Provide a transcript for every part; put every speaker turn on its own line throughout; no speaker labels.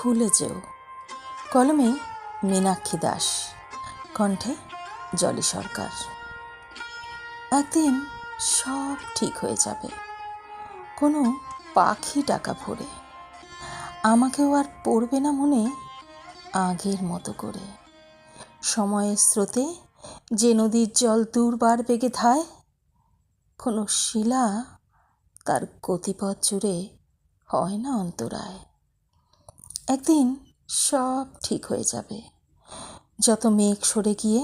ভুলে যেও। কলমে মীনাক্ষী দাস। কণ্ঠে জলি সরকার। একদিন সব ঠিক হয়ে যাবে। কোনো পাখি টাকা ভরে। আমাকেও আর পড়বে না মনে আগের মতো করে। সময়ের স্রোতে যে নদীর জল দুর্বার বেগে ধায়, কোনো শিলা তার গতিপথ জুড়ে হয় না অন্তরায়। একদিন সব ঠিক হয়ে যাবে। যত মেঘ সরে গিয়ে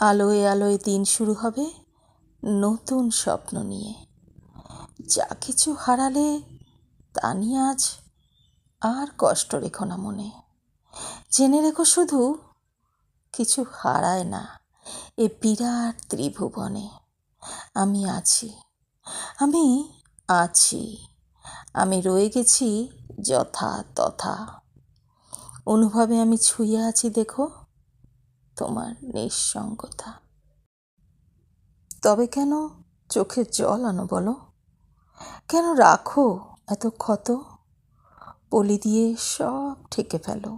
আলোয় আলোয় দিন শুরু হবে নতুন স্বপ্ন নিয়ে। যা কিছু হারালে তা নিয়ে আজ আর কষ্ট রেখো না মনে। জেনে রেখো শুধু কিছু হারায় না, এ বিরাট ত্রিভুবনে। আমি আছি আমি আছি, আমি রয়ে গেছি যথা তথা। অনুভবে আমি ছুঁয়ে আছি দেখো, তোমার নিঃসঙ্গতা। তবে কেন চোখে জল আনো বলো? কেন রাখো এত ক্ষত? পলি দিয়ে সব ঠেকে ফেলো,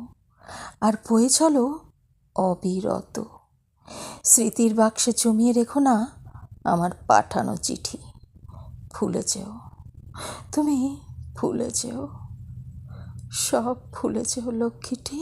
আর বয়ে চলো অবিরত। স্মৃতির বাক্সে জমিয়ে রেখো না আমার পাঠানো চিঠি। ভুলে যেও, তুমি ভুলে যেও। সব ভুলে লক্ষ্মীটি।